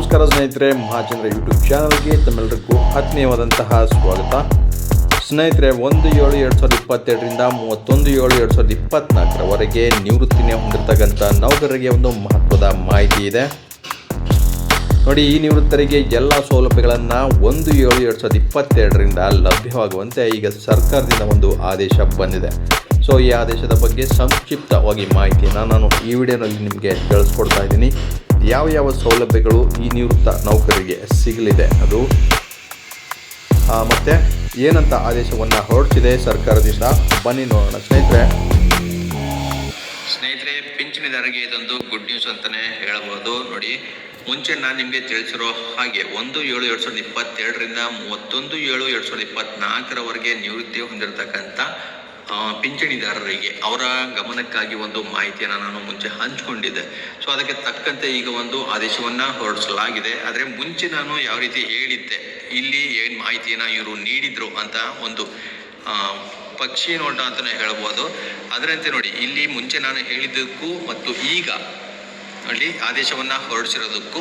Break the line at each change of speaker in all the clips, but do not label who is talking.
ನಮಸ್ಕಾರ ಸ್ನೇಹಿತರೆ, ಮಹಾಚಂದ್ರ ಯೂಟ್ಯೂಬ್ ಚಾನಲ್ಗೆ ತಮ್ಮೆಲ್ಲರಿಗೂ ಆತ್ಮೀಯವಾದಂತಹ ಸ್ವಾಗತ. ಸ್ನೇಹಿತರೆ, ಒಂದು ಏಳು ಎರಡು ಸಾವಿರದ ಇಪ್ಪತ್ತೆರಡರಿಂದ ಮೂವತ್ತೊಂದು ಏಳು ಎರಡು ಸಾವಿರದ ಇಪ್ಪತ್ತ್ನಾಲ್ಕರವರೆಗೆ ನಿವೃತ್ತಿನೇ ಹೊಂದಿರತಕ್ಕಂಥ ನೌಕರರಿಗೆ ಒಂದು ಮಹತ್ವದ ಮಾಹಿತಿ ಇದೆ. ನೋಡಿ, ಈ ನಿವೃತ್ತರಿಗೆ ಎಲ್ಲ ಸೌಲಭ್ಯಗಳನ್ನು ಒಂದು ಏಳು ಎರಡು ಸಾವಿರದ ಇಪ್ಪತ್ತೆರಡರಿಂದ ಲಭ್ಯವಾಗುವಂತೆ ಈಗ ಸರ್ಕಾರದಿಂದ ಒಂದು ಆದೇಶ ಬಂದಿದೆ. ಸೊ, ಈ ಆದೇಶದ ಬಗ್ಗೆ ಸಂಕ್ಷಿಪ್ತವಾಗಿ ಮಾಹಿತಿಯನ್ನು ನಾನು ಈ ವಿಡಿಯೋನಲ್ಲಿ ನಿಮಗೆ ತಿಳಿಸ್ಕೊಡ್ತಾ ಇದ್ದೀನಿ. ಯಾವ ಯಾವ ಸೌಲಭ್ಯಗಳು ಈ ನಿವೃತ್ತ ನೌಕರಿಗೆ ಸಿಗಲಿದೆ ಅದು? ಮತ್ತೆ ಏನಂತ ಆದೇಶವನ್ನು ಹೊರಡಿಸಿದೆ ಸರ್ಕಾರದಿಂದ? ಬನ್ನಿ ನೋಡೋಣ. ಸ್ನೇಹಿತರೆ.
ಸ್ನೇಹಿತರೆ, ಪಿಂಚಣಿದಾರರಿಗೆ ಇದೊಂದು ಗುಡ್ ನ್ಯೂಸ್ ಅಂತಲೇ ಹೇಳಬಹುದು ನೋಡಿ, ಮುಂಚೆ ನಾನು ನಿಮಗೆ ತಿಳಿಸಿರೋ ಹಾಗೆ ಒಂದು ಏಳು ಎರಡು ಸಾವಿರದ ಇಪ್ಪತ್ತೆರಡರಿಂದ ಮೂವತ್ತೊಂದು ಏಳು ಎರಡು ಸಾವಿರದ ಇಪ್ಪತ್ನಾಲ್ಕರವರೆಗೆ ನಿವೃತ್ತಿ ಹೊಂದಿರತಕ್ಕಂಥ ಪಿಂಚಣಿದಾರರಿಗೆ ಅವರ ಗಮನಕ್ಕಾಗಿ ಒಂದು ಮಾಹಿತಿಯನ್ನು ನಾನು ಮುಂಚೆ ಹಂಚಿಕೊಂಡಿದ್ದೆ. ಸೊ ಅದಕ್ಕೆ ತಕ್ಕಂತೆ ಈಗ ಒಂದು ಆದೇಶವನ್ನ ಹೊರಡಿಸಲಾಗಿದೆ. ಆದರೆ ಮುಂಚೆ ನಾನು ಯಾವ ರೀತಿ ಹೇಳಿದ್ದೆ, ಇಲ್ಲಿ ಏನು ಮಾಹಿತಿಯನ್ನು ಇವರು ನೀಡಿದ್ರು ಅಂತ ಒಂದು ಪಕ್ಷಿ ನೋಟ ಅಂತಾನೆ ಹೇಳ್ಬೋದು. ಅದರಂತೆ ನೋಡಿ, ಇಲ್ಲಿ ಮುಂಚೆ ನಾನು ಹೇಳಿದ್ದಕ್ಕೂ ಮತ್ತು ಈಗ ಅಲ್ಲಿ ಆದೇಶವನ್ನ ಹೊರಡಿಸಿರೋದಕ್ಕೂ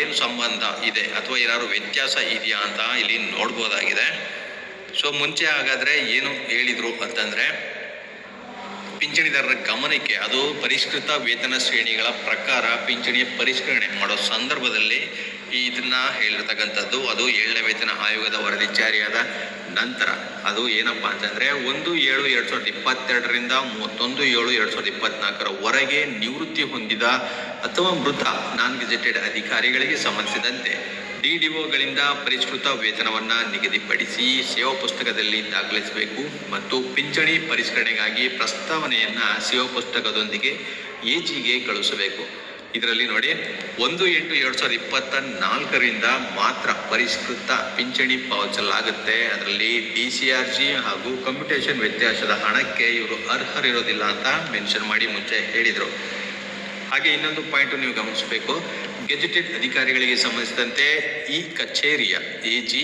ಏನು ಸಂಬಂಧ ಇದೆ ಅಥವಾ ಏನಾದ್ರು ವ್ಯತ್ಯಾಸ ಇದೆಯಾ ಅಂತ ಇಲ್ಲಿ ನೋಡ್ಬೋದಾಗಿದೆ. ಸೊ ಮುಂಚೆ ಹಾಗಾದ್ರೆ ಏನು ಹೇಳಿದರು ಅಂತಂದ್ರೆ, ಪಿಂಚಣಿದಾರರ ಗಮನಕ್ಕೆ ಅದು ಪರಿಷ್ಕೃತ ವೇತನ ಶ್ರೇಣಿಗಳ ಪ್ರಕಾರ ಪಿಂಚಣಿಯ ಪರಿಷ್ಕರಣೆ ಮಾಡೋ ಸಂದರ್ಭದಲ್ಲಿ ಇದನ್ನ ಹೇಳಿರ್ತಕ್ಕಂಥದ್ದು ಅದು ಏಳನೇ ವೇತನ ಆಯೋಗದ ವರದಿ ಜಾರಿಯಾದ ನಂತರ. ಅದು ಏನಪ್ಪಾ ಅಂತಂದ್ರೆ, ಒಂದು ಏಳು ಎರಡು ಸಾವಿರದ ಇಪ್ಪತ್ತೆರಡರಿಂದ ಮೂವತ್ತೊಂದು ಏಳು ಎರಡು ಸಾವಿರದ ಇಪ್ಪತ್ನಾಲ್ಕರವರೆಗೆ ನಿವೃತ್ತಿ ಹೊಂದಿದ ಅಥವಾ ಮೃತ ನಾನ್ ಗೆಜೆಟೆಡ್ ಅಧಿಕಾರಿಗಳಿಗೆ ಸಂಬಂಧಿಸಿದಂತೆ ಡಿಡಿಒಗಳಿಂದ ಪರಿಷ್ಕೃತ ವೇತನವನ್ನ ನಿಗದಿಪಡಿಸಿ ಸೇವಾ ಪುಸ್ತಕದಲ್ಲಿ ದಾಖಲಿಸಬೇಕು ಮತ್ತು ಪಿಂಚಣಿ ಪರಿಷ್ಕರಣೆಗಾಗಿ ಪ್ರಸ್ತಾವನೆಯನ್ನ ಸೇವಾ ಪುಸ್ತಕದೊಂದಿಗೆ ಎಜಿಗೆ ಕಳುಹಿಸಬೇಕು. ಇದರಲ್ಲಿ ನೋಡಿ, ಒಂದು ಎಂಟು ಎರಡು ಸಾವಿರದ ಇಪ್ಪತ್ತ ನಾಲ್ಕರಿಂದ ಮಾತ್ರ ಪರಿಷ್ಕೃತ ಪಿಂಚಣಿ ಪಾವತಿಸಲಾಗುತ್ತೆ ಅದರಲ್ಲಿ ಡಿ ಸಿ ಆರ್ ಜಿ ಹಾಗೂ ಕಂಪ್ಯೂಟೇಷನ್ ವ್ಯತ್ಯಾಸದ ಹಣಕ್ಕೆ ಇವರು ಅರ್ಹರಿರೋದಿಲ್ಲ ಅಂತ ಮೆನ್ಷನ್ ಮಾಡಿ ಮುಂಚೆ ಹೇಳಿದರು. ಹಾಗೆ ಇನ್ನೊಂದು ಪಾಯಿಂಟ್ ನೀವು ಗಮನಿಸಬೇಕು. ಗೆಜೆಟೆಡ್ ಅಧಿಕಾರಿಗಳಿಗೆ ಸಂಬಂಧಿಸಿದಂತೆ ಈ ಕಚೇರಿಯ ಎ ಜಿ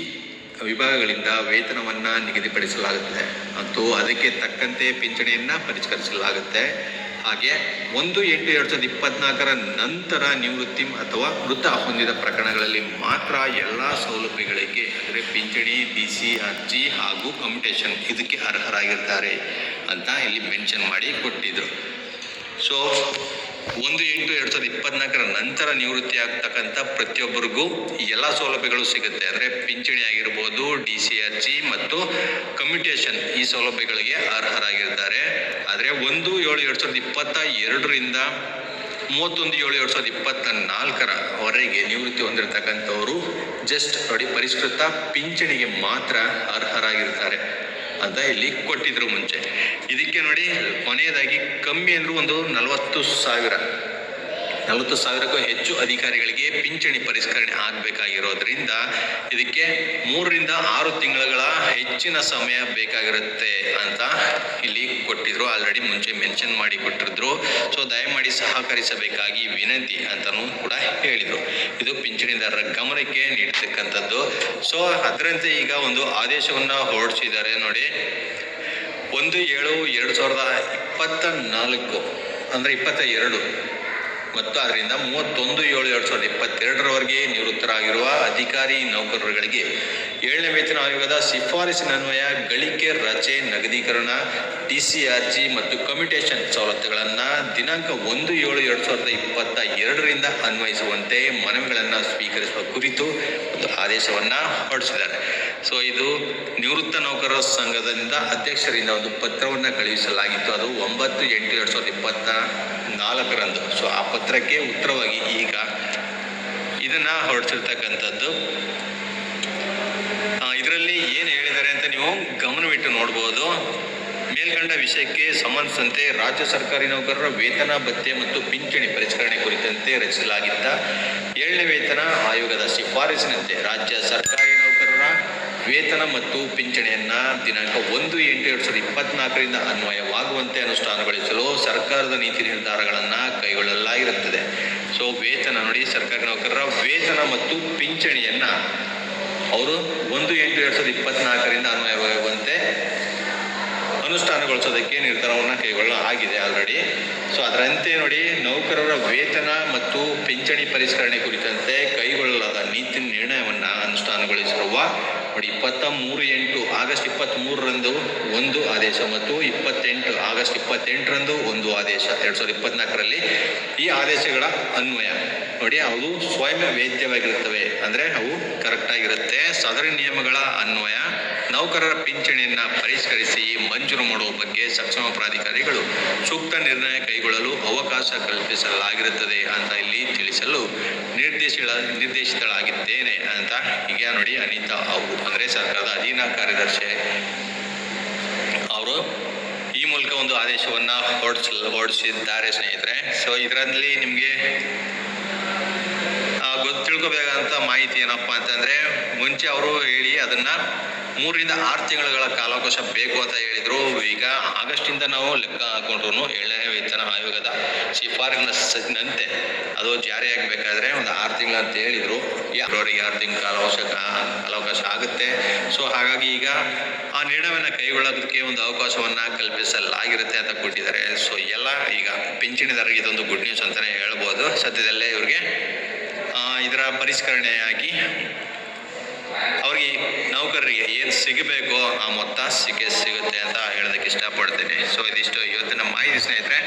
ವಿಭಾಗಗಳಿಂದ ವೇತನವನ್ನು ನಿಗದಿಪಡಿಸಲಾಗುತ್ತದೆ. ಮತ್ತು ಅದಕ್ಕೆ ತಕ್ಕಂತೆ ಪಿಂಚಣಿಯನ್ನು ಪರಿಷ್ಕರಿಸಲಾಗುತ್ತೆ. ಹಾಗೆ ಒಂದು ಎಂಟು ಎರಡು ಸಾವಿರದ ಇಪ್ಪತ್ನಾಲ್ಕರ ನಂತರ ನಿವೃತ್ತಿ ಅಥವಾ ಮೃತ ಹೊಂದಿದ ಪ್ರಕರಣಗಳಲ್ಲಿ ಮಾತ್ರ ಎಲ್ಲ ಸೌಲಭ್ಯಗಳಿಗೆ, ಅಂದರೆ ಪಿಂಚಣಿ, ಡಿ ಸಿ ಅರ್ಜಿ ಹಾಗೂ ಕಮ್ಯುಟೇಷನ್ ಇದಕ್ಕೆ ಅರ್ಹರಾಗಿರ್ತಾರೆ ಅಂತ ಇಲ್ಲಿ ಮೆನ್ಷನ್ ಮಾಡಿ ಕೊಟ್ಟಿದ್ರು. ಸೊ ಒಂದು ಎಂಟು ಎರಡ್ ಸಾವಿರದ ಇಪ್ಪತ್ನಾಲ್ಕರ ನಂತರ ನಿವೃತ್ತಿ ಆಗ್ತಕ್ಕಂಥ ಪ್ರತಿಯೊಬ್ಬರಿಗೂ ಎಲ್ಲ ಸೌಲಭ್ಯಗಳು ಸಿಗುತ್ತೆ. ಅಂದರೆ ಪಿಂಚಣಿ ಆಗಿರ್ಬೋದು, ಡಿ ಸಿ ಅರ್ಜಿ ಮತ್ತು ಕಮ್ಯುಟೇಷನ್ ಈ ಸೌಲಭ್ಯಗಳಿಗೆ ಅರ್ಹರಾಗಿರ್ತಾರೆ ಆದರೆ ಒಂದು ಏಳು ಎರಡ್ ಸಾವಿರದ ಇಪ್ಪತ್ತ ಎರಡರಿಂದ ಮೂವತ್ತೊಂದು ಏಳು ಎರಡು ಸಾವಿರದ ಇಪ್ಪತ್ತ ನಾಲ್ಕರವರೆಗೆ ನಿವೃತ್ತಿ ಹೊಂದಿರತಕ್ಕಂಥವರು ಜಸ್ಟ್ ನೋಡಿ, ಪರಿಷ್ಕೃತ ಪಿಂಚಣಿಗೆ ಮಾತ್ರ ಅರ್ಹರಾಗಿರ್ತಾರೆ. ಅಂತ ಇಲ್ಲಿ ಕೊಟ್ಟಿದ್ರು ಮುಂಚೆ. ಇದಕ್ಕೆ ನೋಡಿ ಕೊನೆಯದಾಗಿ ಕಮ್ಮಿ ಅಂದ್ರೂ ಒಂದು ನಲವತ್ತು ಸಾವಿರ. ನಲವತ್ತು ಸಾವಿರಕ್ಕೂ ಹೆಚ್ಚು ಅಧಿಕಾರಿಗಳಿಗೆ ಪಿಂಚಣಿ ಪರಿಷ್ಕರಣೆ ಆಗಬೇಕಾಗಿರೋದ್ರಿಂದ ಇದಕ್ಕೆ ಮೂರರಿಂದ ಆರು ತಿಂಗಳ ಹೆಚ್ಚಿನ ಸಮಯ ಬೇಕಾಗಿರುತ್ತೆ ಅಂತ ಇಲ್ಲಿ ಕೊಟ್ಟಿದ್ರು. ಆಲ್ರೆಡಿ ಮುಂಚೆ ಮೆನ್ಷನ್ ಮಾಡಿ ಕೊಟ್ಟಿದ್ರು ಸೊ ದಯಮಾಡಿ ಸಹಕರಿಸಬೇಕಾಗಿ ವಿನಂತಿ ಅಂತಲೂ ಕೂಡ ಹೇಳಿದರು. ಇದು ಪಿಂಚಣಿದಾರರ ಗಮನಕ್ಕೆ ನೀಡತಕ್ಕಂಥದ್ದು ಸೊ ಅದರಂತೆ ಈಗ ಒಂದು ಆದೇಶವನ್ನು ಹೊರಡಿಸಿದ್ದಾರೆ ನೋಡಿ. ಒಂದು ಏಳು ಎರಡು ಸಾವಿರದ ಇಪ್ಪತ್ತ ನಾಲ್ಕು ಅಂದರೆ ಇಪ್ಪತ್ತ ಎರಡು ಮತ್ತು ಅದರಿಂದ ಮೂವತ್ತೊಂದು, ಏಳು, ಎರಡು ಸಾವಿರದ ಇಪ್ಪತ್ತೆರಡರವರೆಗೆ ನಿವೃತ್ತರಾಗಿರುವ ಅಧಿಕಾರಿ ನೌಕರರುಗಳಿಗೆ ಏಳನೇ ವೇತನ ಆಯೋಗದ ಶಿಫಾರಸಿನ ಅನ್ವಯ, ಗಳಿಕೆ, ರಜೆ, ನಗದೀಕರಣ ಟಿ ಸಿ ಅರ್ಜಿ ಮತ್ತು ಕಮ್ಯುಟೇಷನ್ ಸವಲತ್ತುಗಳನ್ನು ದಿನಾಂಕ ಒಂದು, ಏಳು, ಎರಡು ಸಾವಿರದ ಇಪ್ಪತ್ತ ಎರಡರಿಂದ ಅನ್ವಯಿಸುವಂತೆ ಮನವಿಗಳನ್ನು ಸ್ವೀಕರಿಸುವ ಕುರಿತು ಒಂದು ಆದೇಶವನ್ನು ಹೊರಡಿಸಿದ್ದಾರೆ. ಸೊ ಇದು ನಿವೃತ್ತ ನೌಕರರ ಸಂಘದಿಂದ ಅಧ್ಯಕ್ಷರಿಂದ ಒಂದು ಪತ್ರವನ್ನು ಕಳುಹಿಸಲಾಗಿತ್ತು. ಅದು ಒಂಬತ್ತು ಎಂಟು ಎರಡು ಸಾವಿರದ ಇಪ್ಪತ್ತ ನಾಲ್ಕರಂದು ಸೊ ಆ ಪತ್ರಕ್ಕೆ ಉತ್ತರವಾಗಿ ಈಗ ಇದನ್ನ ಹೊರಡಿಸಿರ್ತಕ್ಕಂಥದ್ದು ಇದರಲ್ಲಿ ಏನು ಹೇಳಿದ್ದಾರೆ ಅಂತ ನೀವು ಗಮನವಿಟ್ಟು ನೋಡ್ಬೋದು. ಮೇಲ್ಕಂಡ ವಿಷಯಕ್ಕೆ ಸಂಬಂಧಿಸಿದಂತೆ ರಾಜ್ಯ ಸರ್ಕಾರಿ ನೌಕರರ ವೇತನ ಭತ್ಯೆ ಮತ್ತು ಪಿಂಚಣಿ ಪರಿಷ್ಕರಣೆ ಕುರಿತಂತೆ ರಚಿಸಲಾಗಿದ್ದ ಏಳನೇ ವೇತನ ಆಯೋಗದ ಶಿಫಾರಸಿನಂತೆ ರಾಜ್ಯ ಸರ್ಕಾರಿ ವೇತನ ಮತ್ತು ಪಿಂಚಣಿಯನ್ನ ದಿನಾಂಕ ಒಂದು ಎಂಟು ಎರಡು ಸಾವಿರದ ಇಪ್ಪತ್ನಾಲ್ಕರಿಂದ ಅನ್ವಯವಾಗುವಂತೆ ಅನುಷ್ಠಾನಗೊಳಿಸಲು ಸರ್ಕಾರದ ನೀತಿ ನಿರ್ಧಾರಗಳನ್ನ ಕೈಗೊಳ್ಳಲಾಗಿರುತ್ತದೆ. ಸೊ ವೇತನ ನೋಡಿ, ಸರ್ಕಾರಿ ನೌಕರರ ವೇತನ ಮತ್ತು ಪಿಂಚಣಿಯನ್ನ ಅವರು ಒಂದು ಎಂಟು ಎರಡು ಸಾವಿರದ ಇಪ್ಪತ್ನಾಲ್ಕರಿಂದ ಅನ್ವಯವಾಗುವಂತೆ ಅನುಷ್ಠಾನಗೊಳಿಸೋದಕ್ಕೆ ನಿರ್ಧಾರವನ್ನು ಕೈಗೊಳ್ಳಲಾಗಿದೆ ಆಲ್ರೆಡಿ ಸೊ ಅದರಂತೆ ನೋಡಿ, ನೌಕರರ ವೇತನ ಮತ್ತು ಪಿಂಚಣಿ ಪರಿಷ್ಕರಣೆ ಕುರಿತಂತೆ ಕೈಗೊಳ್ಳಲಾದ ನೀತಿ ನಿರ್ಣಯವನ್ನು ಅನುಷ್ಠಾನಗೊಳಿಸಿರುವ ನೋಡಿ ಇಪ್ಪತ್ತ ಮೂರು ಎಂಟು, ಆಗಸ್ಟ್ ಇಪ್ಪತ್ತ್ ಮೂರರಂದು ಒಂದು ಆದೇಶ ಮತ್ತು ಇಪ್ಪತ್ತೆಂಟು, ಆಗಸ್ಟ್ ಇಪ್ಪತ್ತೆಂಟರಂದು ಒಂದು ಆದೇಶ, ಎರಡು ಸಾವಿರದ ಇಪ್ಪತ್ನಾಲ್ಕರಲ್ಲಿ ಈ ಆದೇಶಗಳ ಅನ್ವಯ. ನೋಡಿ, ಅವು ಸ್ವಯಂ ವೇದ್ಯವಾಗಿರುತ್ತವೆ. ಅಂದರೆ ಅವು ಕರೆಕ್ಟಾಗಿರುತ್ತೆ. ಸದರಿ ನಿಯಮಗಳ ಅನ್ವಯ. ನೌಕರರ ಪಿಂಚಣಿಯನ್ನು ಪರಿಷ್ಕರಿಸಿ ಮಂಜೂರು ಮಾಡುವ ಬಗ್ಗೆ ಸಕ್ಷಮ ಪ್ರಾಧಿಕಾರಿಗಳು ಸೂಕ್ತ ನಿರ್ಣಯ ಕೈಗೊಳ್ಳಲು ಅವಕಾಶ ಕಲ್ಪಿಸಲಾಗಿರುತ್ತದೆ ಅಂತ ಇಲ್ಲಿ ತಿಳಿಸಲು ನಿರ್ದೇಶಿಳ ನಿರ್ದೇಶಿತಳಾಗಿದ್ದೇನೆ ಅಂತ ಈಗ ನೋಡಿ ಅನಿತಾ ಅವರು, ಅಂದರೆ ಸರ್ಕಾರದ ಅಧೀನ ಕಾರ್ಯದರ್ಶಿ ಅವರು ಈ ಮೂಲಕ ಒಂದು ಆದೇಶವನ್ನು ಹೊರಡಿಸ, ಹೊರಡಿಸಿದ್ದಾರೆ ಸ್ನೇಹಿತರೆ. ಸೊ ಇದರಲ್ಲಿ ನಿಮಗೆ ಗೊತ್ತು ತಿಳ್ಕೊಬೇಕಾದಂಥ ಮಾಹಿತಿ ಏನಪ್ಪ ಅಂತಂದರೆ ಮುಂಚೆ ಅವರು ಹೇಳಿ ಅದನ್ನು ಮೂರರಿಂದ ಆರು ತಿಂಗಳ ಕಾಲಾವಕಾಶ ಬೇಕು ಅಂತ ಹೇಳಿದರು. ಈಗ ಆಗಸ್ಟಿಂದ ನಾವು ಲೆಕ್ಕ ಹಾಕೊಂಡ್ರು ಏಳನೇ ವೇತನ ಆಯೋಗದ ಶಿಫಾರಸಿನಂತೆ ಅದು ಜಾರಿಯಾಗಬೇಕಾದ್ರೆ ಒಂದು ಆರು ತಿಂಗಳು ಅಂತ ಹೇಳಿದರು. ಅವರಿಗೆ ಆರು ತಿಂಗಳ ಕಾಲಾವಕಾಶ ಕಾಲಾವಕಾಶ ಆಗುತ್ತೆ. ಸೊ ಹಾಗಾಗಿ ಈಗ ಆ ನಿರ್ಣಯವನ್ನು ಕೈಗೊಳ್ಳೋದಕ್ಕೆ ಒಂದು ಅವಕಾಶವನ್ನು ಕಲ್ಪಿಸಲಾಗಿರುತ್ತೆ ಅಂತ ಕೊಟ್ಟಿದ್ದಾರೆ. ಸೊ ಎಲ್ಲ ಈಗ ಪಿಂಚಣಿದಾರರಿಗೆ ಇದೊಂದು ಗುಡ್ ನ್ಯೂಸ್ ಅಂತಲೇ ಹೇಳ್ಬೋದು. ಸದ್ಯದಲ್ಲೇ ಇವ್ರಿಗೆ ಇದರ ಪರಿಷ್ಕರಣೆಯಾಗಿ ಅವ್ರಿಗೆ ನೌಕರರಿಗೆ ಏನು ಸಿಗಬೇಕೋ ಆ ಮೊತ್ತ ಸಿಕ್ಕೆ ಸಿಗುತ್ತೆ ಅಂತ ಹೇಳೋದಕ್ಕೆ ಇಷ್ಟಪಡ್ತೇನೆ. ಸೊ ಇದಿಷ್ಟು ಇವತ್ತಿನ ಮಾಹಿತಿ ಸ್ನೇಹಿತರೆ.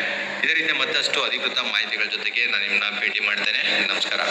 ಇದೇ ರೀತಿ ಮತ್ತಷ್ಟು ಅಧಿಕೃತ ಮಾಹಿತಿಗಳ ಜೊತೆಗೆ ನಾನು ನಿಮ್ಮನ್ನ ಭೇಟಿ ಮಾಡ್ತೇನೆ. ನಮಸ್ಕಾರ.